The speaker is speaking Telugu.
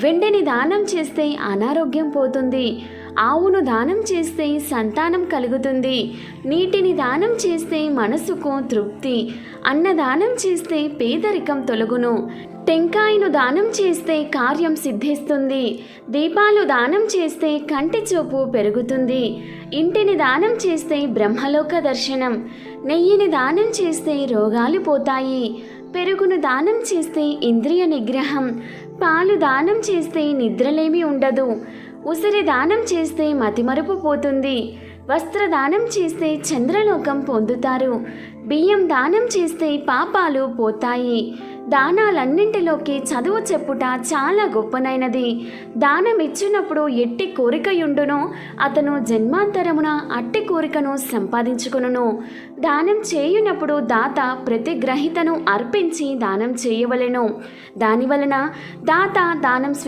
వెండిని దానం చేస్తే అనారోగ్యం పోతుంది. ఆవును దానం చేస్తే సంతానం కలుగుతుంది. నీటిని దానం చేస్తే మనసుకు తృప్తి. అన్నదానం చేస్తే పేదరికం తొలగును. టెంకాయను దానం చేస్తే కార్యం సిద్ధిస్తుంది. దీపాలు దానం చేస్తే కంటి చూపు పెరుగుతుంది. ఇంటిని దానం చేస్తే బ్రహ్మలోక దర్శనం. నెయ్యిని దానం చేస్తే రోగాలు పోతాయి. పెరుగును దానం చేస్తే ఇంద్రియ నిగ్రహం పాలు దానం చేస్తే నిద్రలేమి ఉండదు ఉసిరి దానం చేస్తే మతిమరుపు పోతుంది. వస్త్రదానం చేస్తే చంద్రలోకం పొందుతారు. బియ్యం దానం చేస్తే పాపాలు పోతాయి. దానాలన్నింటిలోకి చదువు చెప్పుట చాలా గొప్పనైనది. దానం ఇచ్చినప్పుడు ఎట్టి కోరికయుండునో అతను జన్మాంతరమున అట్టి కోరికను సంపాదించుకును దానం చేయునప్పుడు దాత ప్రతి గ్రహీతను అర్పించి దానం చేయవలెను. దానివలన దాత దానం స్వీ